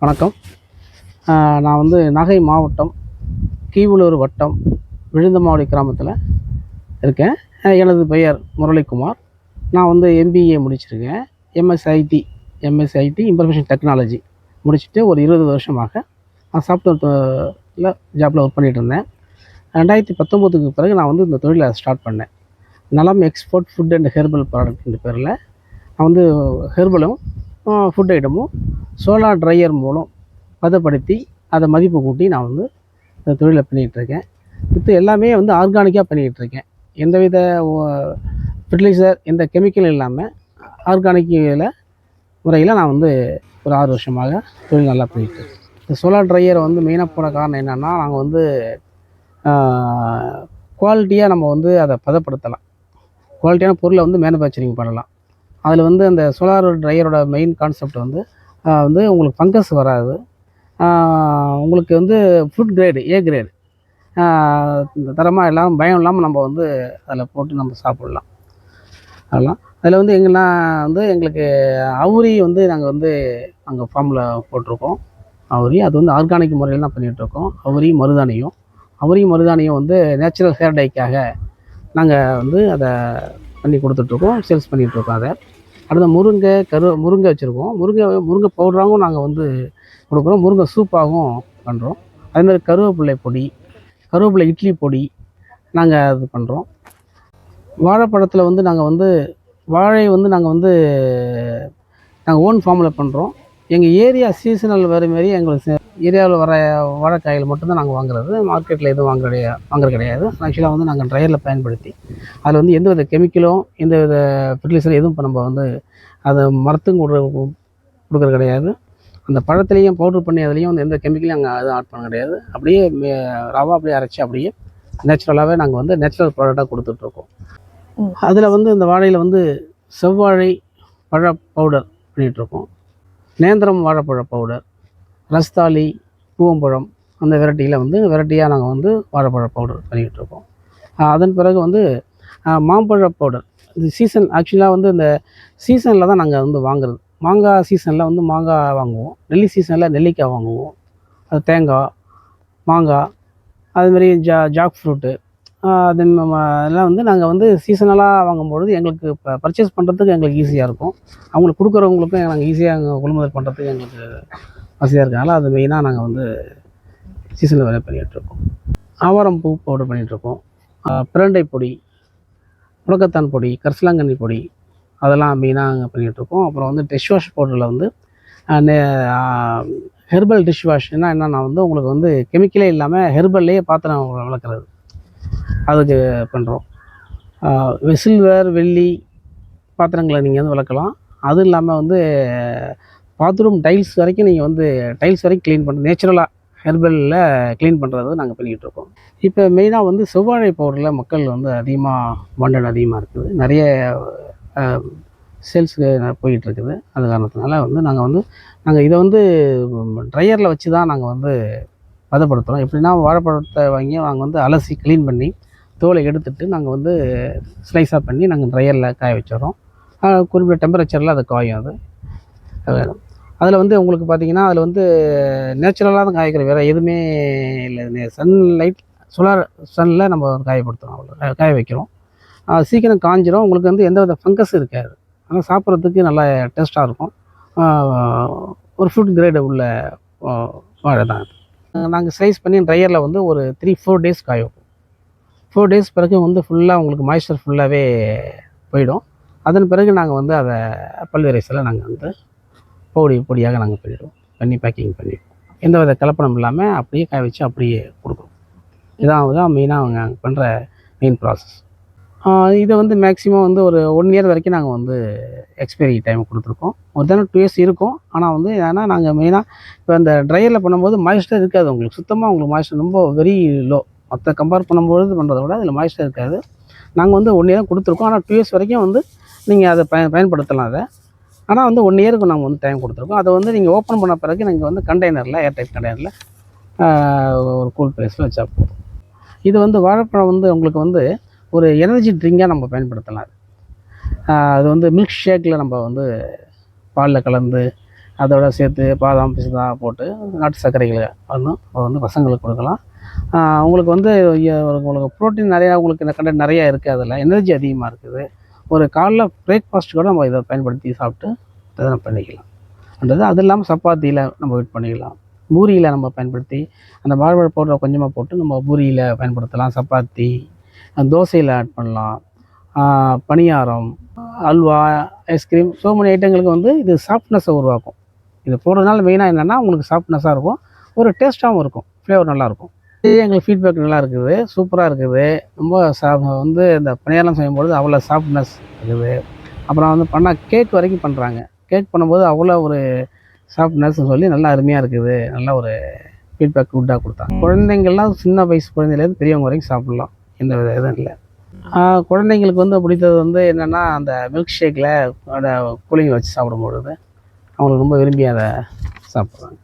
வணக்கம். நான் வந்து நாகை மாவட்டம் கீவளூர் வட்டம் விழுந்தமாவடி கிராமத்தில் இருக்கேன். எனது பெயர் முரளிக்குமார். நான் வந்து எம்பிஏ முடிச்சிருக்கேன். எம்எஸ்ஐடி எம்எஸ்ஐடி இன்ஃபர்மேஷன் டெக்னாலஜி முடிச்சுட்டு ஒரு இருபது வருஷமாக நான் சாஃப்ட்வேர் ஜாப்பில் ஒர்க் பண்ணிகிட்டு இருந்தேன். ரெண்டாயிரத்தி பத்தொம்போதுக்கு பிறகு நான் வந்து இந்த தொழிலை ஸ்டார்ட் பண்ணேன். Nalam export food and herbal product பேரில். நான் வந்து ஹெர்பலும் ஃபுட் ஐட்டமும் சோலார் ட்ரையர் மூலம் பதப்படுத்தி அதை மதிப்பு கூட்டி நான் வந்து இந்த தொழிலை பண்ணிகிட்டு இருக்கேன் இது எல்லாமே வந்து ஆர்கானிக்காக பண்ணிகிட்ருக்கேன். எந்தவித ஃபெர்டிலைசர் எந்த கெமிக்கல் இல்லாமல் ஆர்கானிக்கில் முறையில் நான் வந்து ஒரு ஆறு வருஷமாக தொழில் நல்லா பண்ணிகிட்ருக்கேன். இந்த சோலார் ட்ரையரை வந்து மெயினாக போன காரணம் என்னென்னா நாங்கள் வந்து குவாலிட்டியாக நம்ம வந்து அதை பதப்படுத்தலாம். குவாலிட்டியான பொருளை வந்து மேனுஃபேக்சரிங் பண்ணலாம். அதில் வந்து அந்த சோலார் ட்ரையரோட மெயின் கான்செப்ட் வந்து வந்து உங்களுக்கு ஃபங்கஸ் வராது. உங்களுக்கு வந்து ஃபுட் கிரேடு ஏ கிரேடு தரமாக எல்லாம் பயம் இல்லாமல் நம்ம வந்து அதில் போட்டு நம்ம சாப்பிட்லாம். அதெல்லாம். அதில் வந்து எங்கன்னா வந்து எங்களுக்கு அவுரி வந்து நாங்கள் வந்து அங்கே ஃபார்மில் போட்டிருக்கோம். அவுரி அது வந்து ஆர்கானிக் முறையில் தான் பண்ணிகிட்ருக்கோம் அவுரி மருதாணியும். அவுரி மருதாணியும் வந்து நேச்சுரல் ஹேர் டைக்காக நாங்கள் வந்து அதை பண்ணி கொடுத்துட்ருக்கோம் சேல்ஸ் பண்ணிகிட்ருக்கோம் அதை. அடுத்து முருங்கை கரு முருங்கை வச்சுருக்கோம். முருங்கை முருங்கை பவுடராகவும் நாங்கள் வந்து கொடுக்குறோம். முருங்கை சூப்பாகவும் பண்ணுறோம் அதேமாதிரி கருவேப்பிள்ளை பொடி கருவேப்பிள்ளை இட்லி பொடி நாங்கள் அது பண்ணுறோம் வாழைப்பழத்தில் வந்து நாங்கள் வந்து வாழை வந்து நாங்கள் வந்து நாங்கள் ஓன் ஃபார்மில் பண்ணுறோம் எங்கள் ஏரியா சீசனல் வர மாரி எங்களுக்கு ஏரியாவில் வர வாழைக்காய்கள் மட்டும்தான் நாங்கள் வாங்குறது. மார்க்கெட்டில் எதுவும் வாங்க கிடையாது வாங்குறது கிடையாது. ஆக்சுவலாக வந்து நாங்கள் ட்ரையரில் பயன்படுத்தி அதில் வந்து எந்த வித கெமிக்கலும் எந்த வித ஃபெர்டிலைசர் எதுவும் இப்போ நம்ம வந்து அதை மரத்தும் கொடு கொடுக்குறது கிடையாது. அந்த பழத்துலேயும் பவுடர் பண்ணி அதுலேயும் வந்து எந்த கெமிக்கலையும் அங்கே எதுவும் ஆட் பண்ண கிடையாது. அப்படியே ரவா அப்படியே அரைச்சி அப்படியே நேச்சுரலாகவே நாங்கள் வந்து நேச்சுரல் ப்ராடக்டாக கொடுத்துட்ருக்கோம். அதில் வந்து இந்த வாழையில் வந்து செவ்வாழை பழ பவுடர் பண்ணிகிட்ருக்கோம் நேந்திரம் வாழைப்பழ பவுடர் ரஸ்தாளி பூவம்பழம் அந்த வெரைட்டியில் வந்து வெரைட்டியாக நாங்கள் வந்து வாழைப்பழ பவுடர் பண்ணிக்கிட்டு இருக்கோம். அதன் பிறகு வந்து மாம்பழ பவுடர் இது சீசன் ஆக்சுவலாக வந்து இந்த சீசனில் தான் நாங்கள் வந்து வாங்குறது. மாங்காய் சீசனில் வந்து மாங்காய் வாங்குவோம். நெல்லி சீசனில் நெல்லிக்காய் வாங்குவோம். அது தேங்காய் மாங்காய் அதுமாரி ஜா ஜாக் ஃப்ரூட்டு அது வந்து நாங்கள் வந்து சீசனலாக வாங்கும்பொழுது எங்களுக்கு இப்போ பர்ச்சேஸ் பண்ணுறதுக்கு எங்களுக்கு ஈஸியாக இருக்கும். அவங்களுக்கு கொடுக்குறவங்களுக்கும் நாங்கள் ஈஸியாக கொள்முதல் பண்ணுறதுக்கு எங்களுக்கு வசதியாக இருக்கனால அது மெயினாக நாங்கள் வந்து சீசனில் வேலை பண்ணிகிட்ருக்கோம் ஆவாரம் பூ பவுடர் பண்ணிகிட்ருக்கோம் பிரண்டை பொடி முடக்கத்தான் பொடி கரிசலாங்கண்ணி பொடி அதெல்லாம் மெயினாக அங்கே பண்ணிகிட்ருக்கோம் அப்புறம் வந்து டிஷ் வாஷ் பவுடரில் வந்து ஹெர்பல் டிஷ் வாஷ்னால் என்னென்னா வந்து உங்களுக்கு வந்து கெமிக்கலே இல்லாமல் ஹெர்பல்லையே பாத்திரம் விளக்குறது அதுக்கு பண்ணுறோம். வெசில்வேர் வெள்ளி பாத்திரங்களை நீங்கள் வந்து விளக்கலாம். அதுவும் இல்லாமல் வந்து பாத்ரூம் டைல்ஸ் வரைக்கும் நீங்கள் வந்து டைல்ஸ் வரைக்கும் க்ளீன் பண்ணுறது நேச்சுரலாக ஹெர்பலில் க்ளீன் பண்ணுறது நாங்கள் பண்ணிக்கிட்டு இருக்கோம் இப்போ மெயினாக வந்து செவ்வாழை பவுடரில் மக்கள் வந்து அதிகமாக வாண்டட் அதிகமாக இருக்குது. நிறைய சேல்ஸுக்கு போயிட்டு இருக்குது அது காரணத்தினால வந்து நாங்கள் வந்து நாங்கள் இதை வந்து ட்ரையரில் வச்சு தான் நாங்கள் வந்து பதப்படுத்துகிறோம் எப்படின்னா வாழைப்பழத்தை வாங்கி நாங்கள் வந்து அலசி க்ளீன் பண்ணி தோலை எடுத்துட்டு நாங்கள் வந்து ஸ்லைஸாக பண்ணி நாங்கள் ட்ரையரில் காய வச்சிடறோம். குறிப்பிட்ட டெம்பரேச்சரில் அது காயும் அது. அதில் வந்து உங்களுக்கு பார்த்தீங்கன்னா அதில் வந்து நேச்சுரலாக தான் காய்க்கிற வேறு எதுவுமே இல்லை. சன் லைட் சோலார் சன்னில் நம்ம காயப்படுத்துகிறோம் அவ்வளோ காய வைக்கிறோம். சீக்கிரம் காஞ்சிரும். உங்களுக்கு வந்து எந்த வித ஃபங்கஸ் இருக்காது. ஆனால் சாப்பிட்றதுக்கு நல்லா டேஸ்ட்டாக இருக்கும். ஒரு ஃபுட் கிரேடு உள்ள வாழை தான் அது. நாங்கள் ஸ்லைஸ் பண்ணி ட்ரையரில் வந்து ஒரு த்ரீ ஃபோர் டேஸ் காய வைப்போம் ஃபோர் டேஸ் பிறகு வந்து ஃபுல்லாக உங்களுக்கு மாய்ஸ்சர் ஃபுல்லாகவே போயிடும். அதன் பிறகு நாங்கள் வந்து அதை பல்வேரைஸில் நாங்கள் வந்து பொடி பொடியாக நாங்கள் பண்ணிவிடுவோம் பண்ணி பேக்கிங் பண்ணிவிடுவோம் எந்த வித கலப்படம் இல்லாமல் அப்படியே காய வச்சு அப்படியே கொடுக்குறோம். இதான் தான் மெயினாக அவங்க பண்ணுற மெயின் ப்ராசஸ் இதை வந்து மேக்ஸிமம் வந்து ஒரு ஒன் இயர் வரைக்கும் நாங்கள் வந்து எக்ஸ்பைரி டைம் கொடுத்துருக்கோம். ஒரு தானே டூ இயர்ஸ் இருக்கும். ஆனால் வந்து ஏன்னா நாங்கள் மெயினாக இப்போ அந்த ட்ரையரில் பண்ணும்போது மாய்ஸ்டர் இருக்காது. உங்களுக்கு சுத்தமாக உங்களுக்கு மாய்ஸ்டர் ரொம்ப வெரி லோ மற்ற கம்பேர் பண்ணும்போது பண்ணுறத விட அதில் மாய்ஸ்டர் இருக்காது. நாங்கள் வந்து ஒன் இயர் கொடுத்துருக்கோம். ஆனால் டூ இயர்ஸ் வரைக்கும் வந்து நீங்கள் அதை பய பயன்படுத்தலாம் அதை. ஆனால் வந்து ஒன் இயருக்கு நாங்கள் வந்து டைம் கொடுத்துருக்கோம். அதை வந்து நீங்கள் ஓப்பன் பண்ண பிறகு நீங்கள் வந்து கண்டெய்னரில் ஏர் டைப் கண்டெய்னரில் ஒரு கூல் ப்ளேஸில் வச்சா போதும். இது வந்து வாழைப்பழம் வந்து உங்களுக்கு வந்து ஒரு எனர்ஜி ட்ரிங்காக நம்ம பயன்படுத்தலாம். அது. வந்து மில்க் ஷேக்கில் நம்ம வந்து பாலில் கலந்து அதோட சேர்த்து பாதாம் பிசுதா போட்டு நாட்டு சர்க்கரைகளை வந்து வந்து பசங்களுக்கு கொடுக்கலாம். உங்களுக்கு வந்து உங்களுக்கு ப்ரோட்டீன் நிறையா உங்களுக்கு இந்த கண்டென்ட் நிறையா இருக்குது அதில் எனர்ஜி அதிகமாக இருக்குது. ஒரு காலைல பிரேக்ஃபாஸ்ட் கூட நம்ம இதை பயன்படுத்தி சாப்பிட்டு இதை நம்ம பண்ணிக்கலாம். அன்றது அது இல்லாமல் சப்பாத்தியில் நம்ம வெயிட் பண்ணிக்கலாம். பூரியில் நம்ம பயன்படுத்தி அந்த வாழ்வாழ் பவுடரை கொஞ்சமாக போட்டு நம்ம பூரியில் பயன்படுத்தலாம். சப்பாத்தி தோசையில் ஆட் பண்ணலாம். பணியாரம் அல்வா ஐஸ்கிரீம் ஸோ மெனி ஐட்டங்களுக்கு வந்து இது சாஃப்ட்னஸை உருவாக்கும். இது போடுறதுனால மெயினாக என்னென்னா உங்களுக்கு சாஃப்ட்னஸாக இருக்கும். ஒரு டேஸ்ட்டாகவும் இருக்கும். ஃப்ளேவர் நல்லாயிருக்கும். இது எங்களுக்கு ஃபீட்பேக் நல்லா இருக்குது. சூப்பராக இருக்குது. ரொம்ப சா வந்து இந்த பணியாரம் செய்யும்பொழுது அவ்வளோ சாஃப்ட்னஸ் இருக்குது. அப்புறம் வந்து பண்ணால் கேக் வரைக்கும் பண்ணுறாங்க கேக் பண்ணும்போது அவ்வளோ ஒரு சாஃப்ட்னஸ்ன்னு சொல்லி நல்லா அருமையாக இருக்குது. நல்ல ஒரு ஃபீட்பேக் குட்டாக கொடுத்தாங்க. குழந்தைங்கள்லாம் சின்ன வயசு குழந்தையிலேருந்து பெரியவங்க வரைக்கும் சாப்பிட்லாம். எந்த வித இதுவும் இல்லை. குழந்தைங்களுக்கு வந்து பிடித்தது வந்து என்னென்னா அந்த மில்க் ஷேக்கில் அந்த கூலிங் வச்சு சாப்பிடும்பொழுது அவங்களுக்கு ரொம்ப விரும்பி அதை சாப்பிட்றாங்க